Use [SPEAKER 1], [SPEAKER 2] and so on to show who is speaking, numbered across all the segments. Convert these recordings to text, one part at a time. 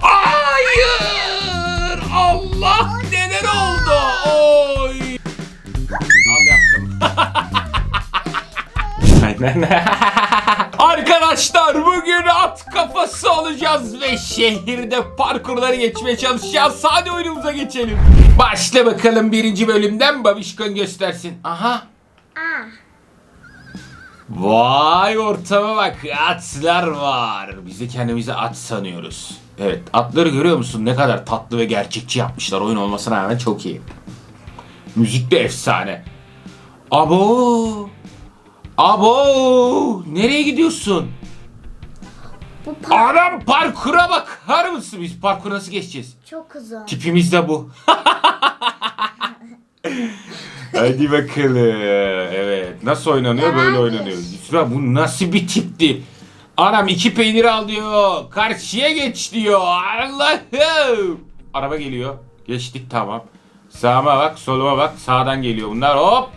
[SPEAKER 1] Hayır! Allah neler oldu? Oy! Al yaptım. Aynen. Arkadaşlar bugün at kafası olacağız ve şehirde parkurları geçmeye çalışacağız. Hadi oyunumuza geçelim. Başla bakalım birinci bölümden Babişkon göstersin. Aha.
[SPEAKER 2] Aa,
[SPEAKER 1] Vay ortama bak atlar var. Biz de kendimizi at sanıyoruz. Evet atları görüyor musun ne kadar tatlı ve gerçekçi yapmışlar oyun olmasına rağmen çok iyi. Müzik de efsane. Abo. Abo. Nereye gidiyorsun?
[SPEAKER 2] bu par
[SPEAKER 1] Anam parkura bakar mısın? Biz parkur nasıl geçeceğiz?
[SPEAKER 2] çok uzun.
[SPEAKER 1] Tipimiz de bu. Hadi bakalım. Evet. Nasıl oynanıyor? Böyle oynanıyor. Yusra bu nasıl bir tipti? Anam iki peynir al diyor. Karşıya geç diyor. Allah'ım. Araba geliyor. Geçtik tamam. Sağıma bak, soluma bak. Sağdan geliyor bunlar. Hop.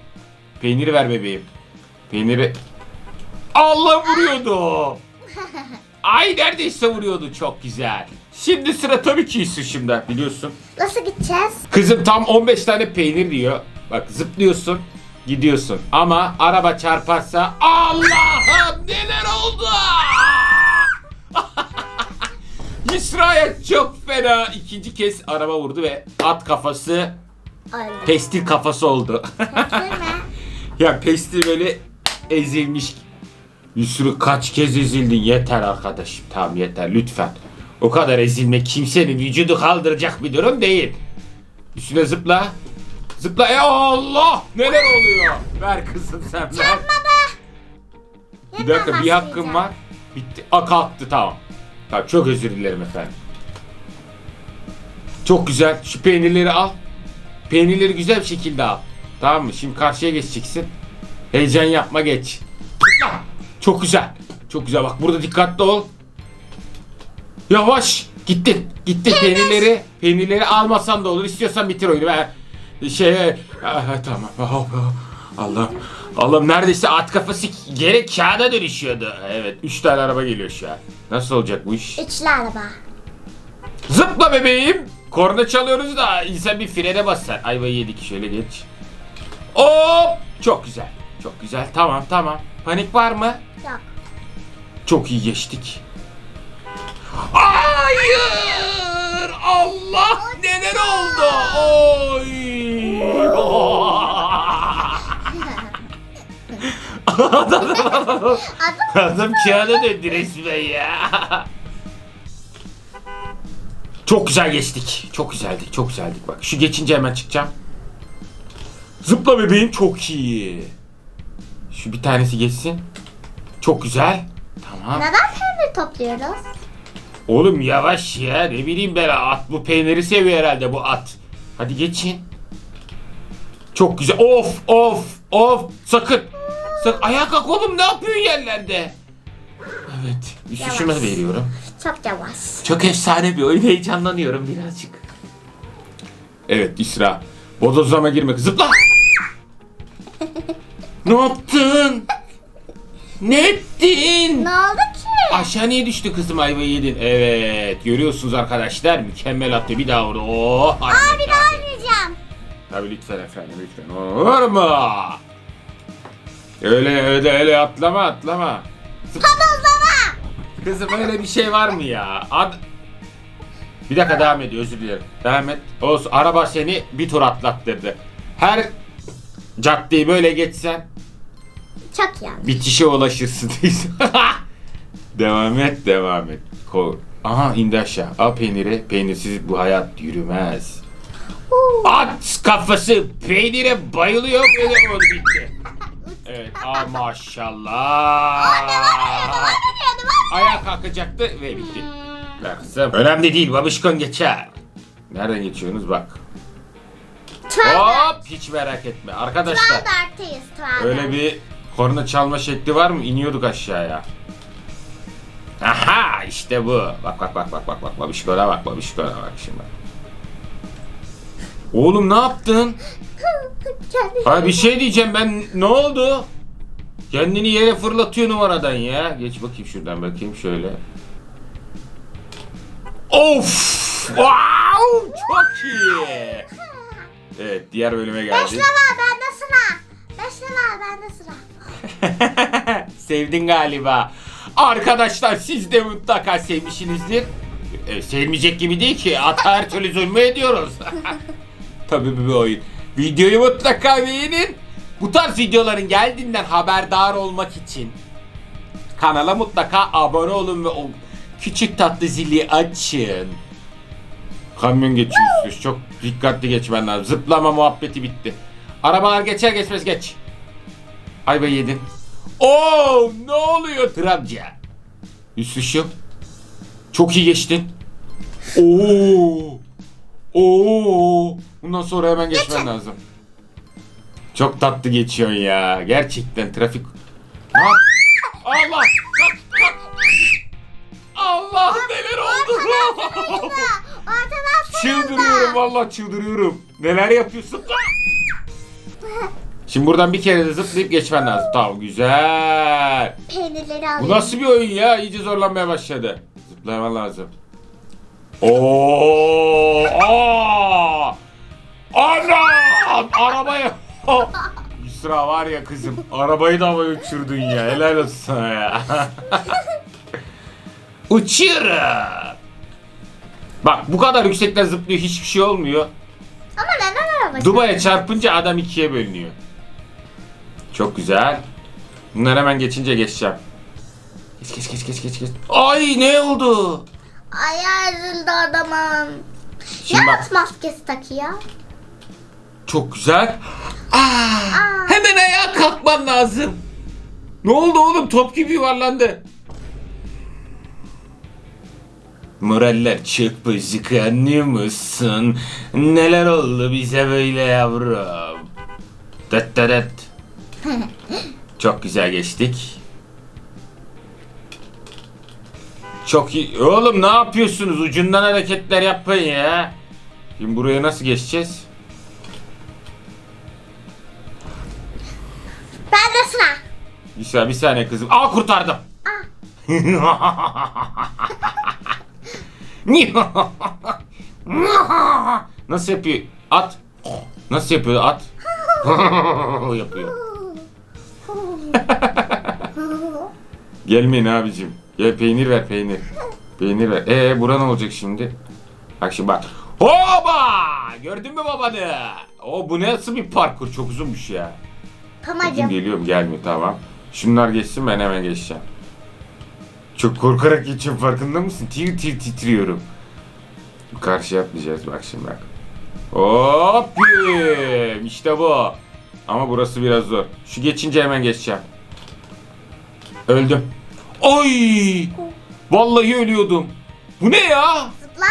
[SPEAKER 1] Peyniri ver bebeğim. Peyniri. Allah vuruyordu. Ay neredeyse vuruyordu. Çok güzel. Şimdi sıra tabii ki Yusuf'umda biliyorsun.
[SPEAKER 2] Nasıl gideceğiz?
[SPEAKER 1] Kızım tam 15 tane peynir diyor. Bak zıplıyorsun, gidiyorsun. Ama araba çarparsa Allah'ım Yusra'ya çok fena ikinci kez araba vurdu ve at kafası
[SPEAKER 2] Öyle.
[SPEAKER 1] pestil kafası oldu.
[SPEAKER 2] Mi?
[SPEAKER 1] ya pestil böyle ezilmiş. Yusru kaç kez ezildin yeter arkadaşım. Tamam yeter lütfen. O kadar ezilmek kimsenin vücudu kaldıracak bir durum değil. Üstüne zıpla. Zıpla. Ya Allah! Neler oluyor? Ver kızım sen ver. Bir dakika bir hakkım var. Bitti. A kalktı tamam. Tamam çok özür dilerim efendim. Çok güzel. Şu peynirleri al. Peynirleri güzel bir şekilde al. Tamam mı? Şimdi karşıya geçeceksin. Heyecan yapma geç. Çok güzel. Çok güzel. Bak burada dikkatli ol. Yavaş. Gittin. Gittin peynirleri. Peynirleri almasan da olur. İstiyorsan bitir oyunu. Ben şey ah, tamam. Oh, oh. Allah'ım. Allah'ım neredeyse at kafası gerek kağıda dönüşüyordu. Evet. Üç tane araba geliyor şu an. Nasıl olacak bu iş?
[SPEAKER 2] Üçlü araba.
[SPEAKER 1] Zıpla bebeğim. Korna çalıyoruz da insan bir frene basar. Ayvayı yedik şöyle geç. Hop! Çok güzel. Çok güzel. Tamam tamam. Panik var mı?
[SPEAKER 2] Yok.
[SPEAKER 1] Çok iyi geçtik. Hayır! Allah neler oldu? Oy!
[SPEAKER 2] Adım
[SPEAKER 1] Adam kağıda döndü resmen ya. Çok güzel geçtik. Çok güzeldi. Çok güzeldik bak. Şu geçince hemen çıkacağım. Zıpla bebeğim çok iyi. Şu bir tanesi geçsin. Çok güzel. Tamam.
[SPEAKER 2] neden peynir topluyoruz?
[SPEAKER 1] Oğlum yavaş ya. Ne bileyim ben at bu peyniri seviyor herhalde bu at. Hadi geçin. Çok güzel. Of of of. Sakın. Sakın. Ayağa kalk oğlum ne yapıyorsun yerlerde? Evet. Üstüşüme
[SPEAKER 2] Yavaş.
[SPEAKER 1] veriyorum.
[SPEAKER 2] Çok yavaş.
[SPEAKER 1] Çok efsane bir oyun. Heyecanlanıyorum birazcık. Evet İsra. Bodozlama girmek. Zıpla. ne yaptın? Ne ettin?
[SPEAKER 2] Ne oldu ki?
[SPEAKER 1] Aşağı niye düştü kızım ayvayı yedin? Evet görüyorsunuz arkadaşlar mükemmel attı bir daha vurdu. Oh,
[SPEAKER 2] bir daha oynayacağım.
[SPEAKER 1] Tabii lütfen efendim lütfen. Olur mu? Öyle öyle öyle atlama atlama.
[SPEAKER 2] Padozlama.
[SPEAKER 1] Kızım öyle bir şey var mı ya? Ad... Bir dakika devam ediyor özür dilerim. Devam et. Olsun araba seni bir tur atlattırdı. Her caddeyi böyle geçsen
[SPEAKER 2] Çok yanlış.
[SPEAKER 1] bitişe ulaşırsın. devam et, devam et. Ko Aha indi aşağı. Al peyniri. Peynirsiz bu hayat yürümez. At kafası peynire bayılıyor böyle oldu bitti. Evet, aa maşallah. Ayağa kalkacaktı ve bitti. Ver kızım. Önemli değil, babişkon geçer. Nereden geçiyorsunuz bak. Hop, hiç merak etme. Arkadaşlar.
[SPEAKER 2] Twelve.
[SPEAKER 1] öyle bir korna çalma şekli var mı? İniyorduk aşağıya. Aha, işte bu. Bak bak bak bak bak bak. Babişkona bak, babişkona bak şimdi. Oğlum ne yaptın?
[SPEAKER 2] Kendi-
[SPEAKER 1] Ha bir şey diyeceğim ben ne oldu? Kendini yere fırlatıyor numaradan ya. Geç bakayım şuradan bakayım şöyle. Of! Wow! Çok iyi. Evet diğer bölüme
[SPEAKER 2] Beş
[SPEAKER 1] geldik.
[SPEAKER 2] lira bende sıra. Beş lira bende sıra.
[SPEAKER 1] Sevdin galiba. Arkadaşlar siz de mutlaka sevmişsinizdir. E, sevmeyecek gibi değil ki. Ata her türlü zulmü ediyoruz. Tabii bir oyun. Videoyu mutlaka beğenin. Bu tarz videoların geldiğinden haberdar olmak için kanala mutlaka abone olun ve o küçük tatlı zili açın. Kamyon geçiyorsunuz. Çok dikkatli geçmen lazım. Zıplama muhabbeti bitti. Arabalar geçer geçmez geç. Ay yedin. Oo ne oluyor Trabca? Yusuf'cum. Çok iyi geçtin. Oo. Oo. Bundan sonra hemen geçmen lazım. Çok tatlı geçiyorsun ya. Gerçekten trafik. Ne yap? Allah! Kalk, kalk. Allah neler oldu?
[SPEAKER 2] Ortadan
[SPEAKER 1] çıldırıyorum vallahi çıldırıyorum. Neler yapıyorsun? Şimdi buradan bir kere de zıplayıp geçmen lazım. Tamam güzel.
[SPEAKER 2] Peynirleri alayım.
[SPEAKER 1] Bu nasıl bir oyun ya? İyice zorlanmaya başladı. Zıplaman lazım. Oo! Aa! Anam! Arabaya. Yusra var ya kızım. Arabayı da havaya uçurdun ya. Helal olsun sana ya. Uçuyorum. Bak bu kadar yüksekten zıplıyor hiçbir şey olmuyor.
[SPEAKER 2] Ama neden araba?
[SPEAKER 1] Dubai'ye çarpınca adam ikiye bölünüyor. Çok güzel. Bunları hemen geçince geçeceğim. Geç geç geç geç geç geç. Ay ne oldu?
[SPEAKER 2] Ay ağzında adamım.
[SPEAKER 1] Şimdi
[SPEAKER 2] ne
[SPEAKER 1] bak
[SPEAKER 2] maskesi takıyor?
[SPEAKER 1] çok güzel. Aa,
[SPEAKER 2] Aa.
[SPEAKER 1] hemen ayağa kalkman lazım. Ne oldu oğlum top gibi yuvarlandı. Moraller çok bozuk anlıyor musun? Neler oldu bize böyle yavrum? Dıt dıt. Çok güzel geçtik. Çok iyi. Oğlum ne yapıyorsunuz? Ucundan hareketler yapmayın ya. Şimdi buraya nasıl geçeceğiz?
[SPEAKER 2] Bende sıra.
[SPEAKER 1] Bir saniye, bir saniye kızım. Aa kurtardım. Nasıl yapıyor? At. Nasıl yapıyor at? yapıyor. Gelmeyin abicim. Gel peynir ver peynir. Peynir ver. Ee bura ne olacak şimdi? Bak şimdi bak. Hoba! Gördün mü babanı? O bu nasıl bir parkur? Çok uzunmuş ya.
[SPEAKER 2] Pamacım.
[SPEAKER 1] geliyorum gelmiyor tamam. Şunlar geçsin ben hemen geçeceğim. Çok korkarak geçiyorum farkında mısın? Tir tir titriyorum. Karşıya atlayacağız bak şimdi bak. Hop! İşte bu. Ama burası biraz zor. Şu geçince hemen geçeceğim. Öldüm. Ay! Vallahi ölüyordum. Bu ne ya?
[SPEAKER 2] Zıpla.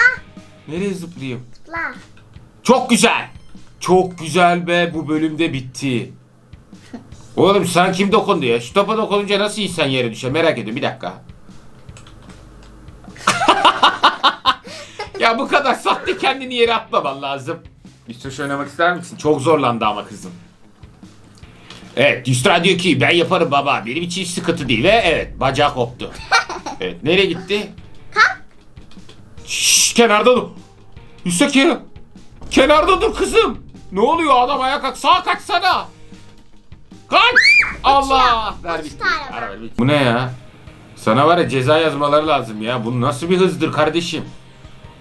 [SPEAKER 1] Nereye zıplayayım?
[SPEAKER 2] Zıpla.
[SPEAKER 1] Çok güzel. Çok güzel be bu bölümde bitti. Oğlum sen kim dokundu ya? Şu topa dokununca nasıl insan yere düşer merak ediyorum bir dakika. ya bu kadar sahte kendini yere atmaman lazım. Üstüş oynamak ister misin? Çok zorlandı ama kızım. Evet Yusra diyor ki ben yaparım baba. Benim için hiç sıkıntı değil ve evet bacağı koptu. Evet nereye gitti? Şşş kenarda dur. Yusra kenar. Kenarda dur kızım. Ne oluyor adam ayağa kalk. Sağa kaçsana. Kaç. Allah. Ver bitti. Bu ne ya? Sana var ya ceza yazmaları lazım ya. Bu nasıl bir hızdır kardeşim?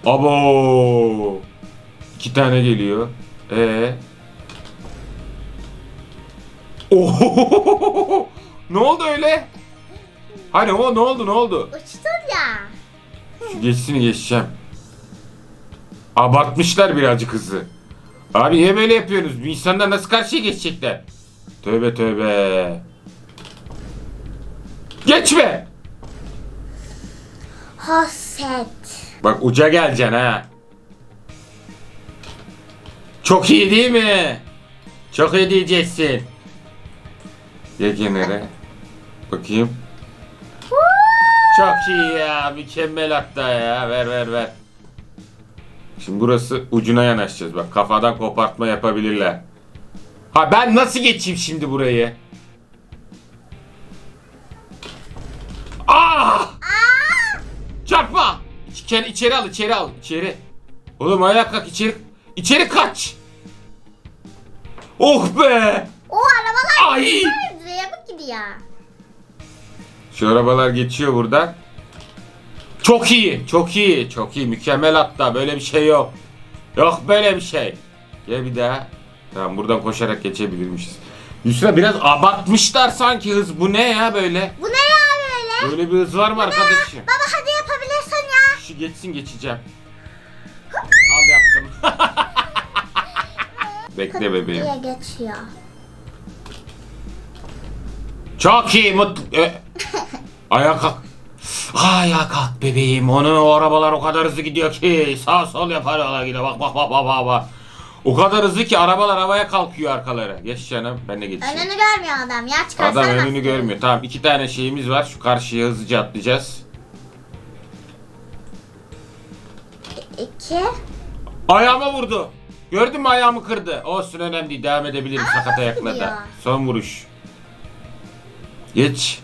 [SPEAKER 1] Abo. İki tane geliyor. Ee. Oho. ne oldu öyle? Hani o ne oldu ne oldu?
[SPEAKER 2] Uçtun ya.
[SPEAKER 1] Şu geçsini geçeceğim. Abartmışlar birazcık hızı. Abi niye böyle yapıyorsunuz? Bu insanlar nasıl karşıya geçecekler? Tövbe tövbe. Geçme.
[SPEAKER 2] Haset.
[SPEAKER 1] Bak uca geleceksin ha. Çok iyi değil mi? Çok iyi diyeceksin. Kenara. Bakayım. Çok iyi ya. Mükemmel hatta ya. Ver ver ver. Şimdi burası ucuna yanaşacağız. Bak kafadan kopartma yapabilirler. Ha ben nasıl geçeyim şimdi burayı? Ah! Çarpma! İçeri, içeri al içeri al içeri. Oğlum ayağa kalk içeri. İçeri kaç. Oh be.
[SPEAKER 2] O arabalar
[SPEAKER 1] Ay.
[SPEAKER 2] Gidiyor?
[SPEAKER 1] Şu arabalar geçiyor buradan. Çok iyi, çok iyi, çok iyi. Mükemmel hatta. Böyle bir şey yok. Yok böyle bir şey. Gel bir daha. Tamam buradan koşarak geçebilirmişiz. Yusra biraz abartmışlar sanki hız. Bu ne ya böyle?
[SPEAKER 2] Bu ne ya böyle?
[SPEAKER 1] Böyle bir hız var mı arkadaşım?
[SPEAKER 2] Baba hadi yapabilirsin ya.
[SPEAKER 1] Şu geçsin geçeceğim. Al yaptım. Bekle bebeğim.
[SPEAKER 2] Diye geçiyor.
[SPEAKER 1] Çok iyi mutlu. E, ayağa kalk. Ayağa kalk bebeğim. Onun o arabalar o kadar hızlı gidiyor ki. Sağ sol yapar gidiyor. Bak bak bak bak bak. bak. O kadar hızlı ki arabalar havaya kalkıyor arkaları. Geç canım ben de geçeyim.
[SPEAKER 2] Önünü görmüyor adam ya çıkarsana.
[SPEAKER 1] Adam önünü görmüyor. Tamam iki tane şeyimiz var. Şu karşıya hızlıca atlayacağız.
[SPEAKER 2] İki.
[SPEAKER 1] Ayağıma vurdu. Gördün mü ayağımı kırdı. Olsun önemli değil. Devam edebilirim sakat ayakla da. Son vuruş. Geç.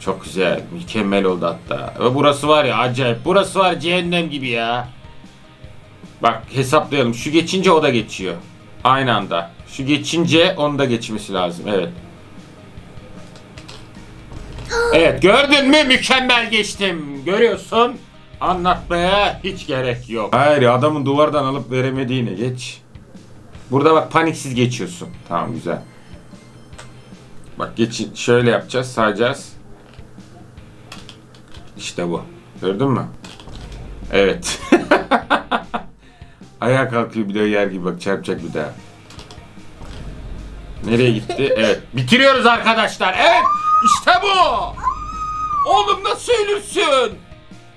[SPEAKER 1] Çok güzel. Mükemmel oldu hatta. Ve burası var ya acayip. Burası var cehennem gibi ya. Bak hesaplayalım. Şu geçince o da geçiyor. Aynı anda. Şu geçince onun da geçmesi lazım. Evet. Evet gördün mü mükemmel geçtim. Görüyorsun. Anlatmaya hiç gerek yok. Hayır adamın duvardan alıp veremediğini geç. Burada bak paniksiz geçiyorsun. Tamam güzel. Bak geçin şöyle yapacağız sayacağız. İşte bu. Gördün mü? Evet. Ayağa kalkıyor bir de yer gibi bak çarpacak bir daha. Nereye gitti? Evet. Bitiriyoruz arkadaşlar. Evet. İşte bu. Oğlum nasıl ölürsün?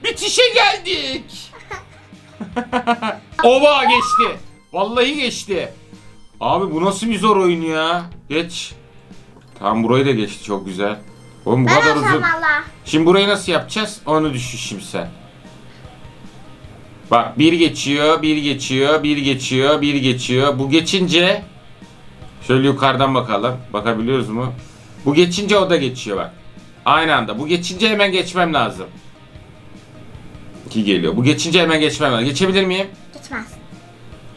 [SPEAKER 1] Bitişe geldik. Ova geçti. Vallahi geçti. Abi bu nasıl bir zor oyun ya? Geç. Tamam burayı da geçti çok güzel. Oğlum bu
[SPEAKER 2] Ben
[SPEAKER 1] kadar uzun.
[SPEAKER 2] valla.
[SPEAKER 1] Şimdi burayı nasıl yapacağız? Onu düşün şimdi sen. Bak bir geçiyor, bir geçiyor, bir geçiyor, bir geçiyor. Bu geçince şöyle yukarıdan bakalım. Bakabiliyoruz mu? Bu geçince o da geçiyor bak. Aynı anda. Bu geçince hemen geçmem lazım. İki geliyor. Bu geçince hemen geçmem lazım. Geçebilir miyim?
[SPEAKER 2] Gitmez.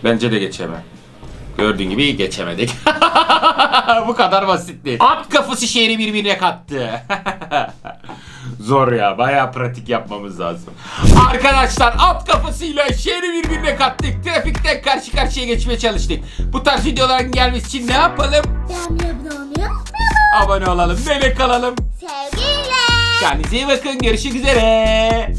[SPEAKER 1] Bence de geçemem. Gördüğün gibi geçemedik. Bu kadar basitti. At kafası şehri birbirine kattı. Zor ya. Bayağı pratik yapmamız lazım. Arkadaşlar at kafasıyla şehri birbirine kattık. Trafikten karşı karşıya geçmeye çalıştık. Bu tarz videoların gelmesi için ne yapalım?
[SPEAKER 2] Beğenmeyi abone olmayı.
[SPEAKER 1] Abone olalım. Melek kalalım.
[SPEAKER 2] Sevgiyle.
[SPEAKER 1] Kendinize iyi bakın. Görüşmek üzere.